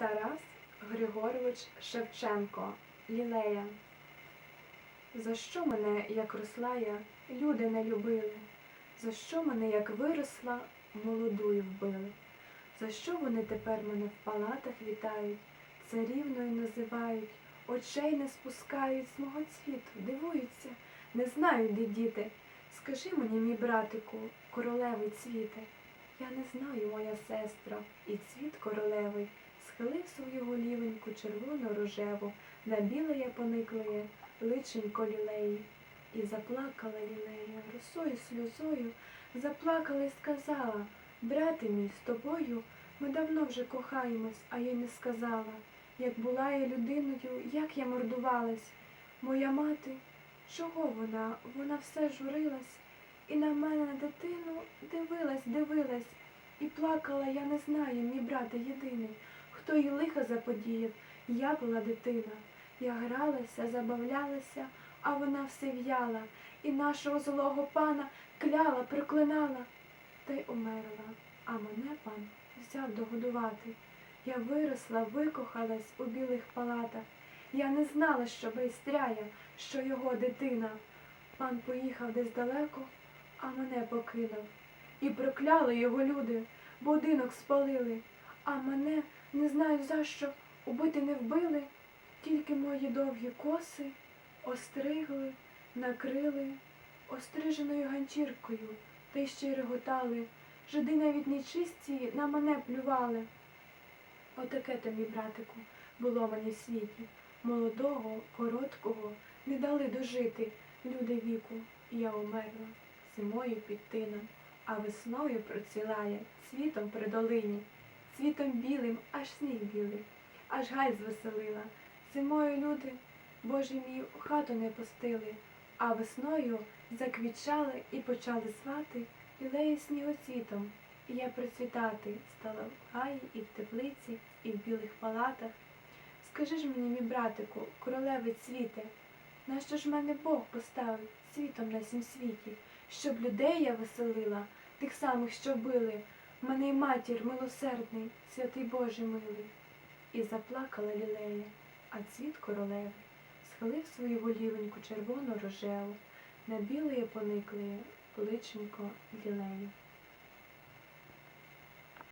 Тарас Григорович Шевченко Лілея. За що мене, як росла я, люди не любили? За що мене, як виросла, молодую вбили? За що вони тепер мене в палатах вітають, царівною називають, очей не спускають з мого цвіту, дивуються, не знають, де діти. Скажи мені, мій братику, королевий цвіте, я не знаю, моя сестра, і цвіт королевий схилив свою голівеньку червоно рожеву, на біле пониклеє личенько лілеї. І заплакала лілея, росою сльозою, заплакала і сказала, брате мій, з тобою ми давно вже кохаємось, а я не сказала, як була я людиною, як я мордувалась. Моя мати, чого вона? Вона все журилась, і на мене, на дитину, дивилась, дивилась, і плакала, я не знаю, мій брате єдиний, хто їй лиха заподіяв, я була дитина. Я гралася, забавлялася, а вона все в'яла, і нашого злого пана кляла, проклинала, та й умерла, а мене пан взяв догодувати. Я виросла, викохалась у білих палатах. Я не знала, що байстряє, що його дитина. Пан поїхав десь далеко, а мене покинув. І прокляли його люди, будинок спалили, а мене не знаю за що убити не вбили, тільки мої довгі коси остригли, накрили остриженою ганчіркою, та й ще й реготали. Жиди навіть нечисті на мене плювали. Отаке то, мій братику, було мені в світі. Молодого, короткого не дали дожити люди віку, і я умерла зимою під тином, а весною процвілає цвітом при долині, цвітом білим, аж сніг білий, аж гай звеселила. Зимою люди, Боже мій, у хату не пустили, а весною заквічали і почали свати лілеї снігоцвітом. І я процвітати стала в гаї і в теплиці, і в білих палатах. Скажи ж мені, мій братику, королеви цвіте, нащо ж мене Бог поставив світом на сім світі, щоб людей я веселила, тих самих, що били, мене й матір милосердний, святий Боже милий. І заплакала лілея, а цвіт королеви схилив свою голівеньку червоно рожеву, на білої пониклої личенько лілею.